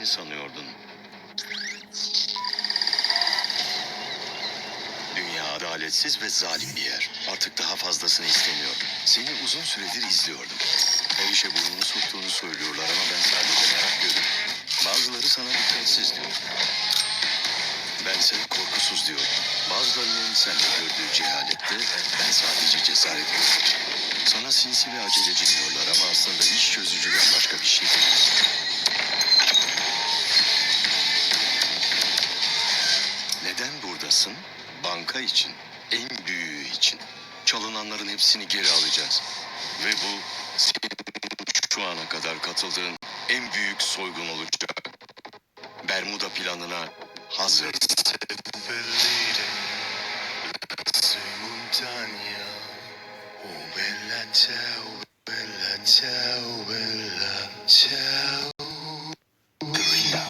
edeceğini sanıyordun. Dünya adaletsiz ve zalim bir yer. Artık daha fazlasını istemiyorum. Seni uzun süredir izliyordum. Her işe burnunu soktuğunu söylüyorlar ama ben sadece merak ediyorum. Bazıları sana dikkatsiz diyor. Bense korkusuz diyorum. Bazılarının sende gördüğü cehalette ben sadece cesaret gördüm. Sana sinsi ve aceleci diyorlar ama Buradasın? Banka için, en büyüğü için. Çalınanların hepsini geri alacağız. Ve bu senin şu ana kadar katıldığın en büyük soygun olacak. Bermuda planına hazır. Montagna. Oh bella ciao, bella ciao, bella.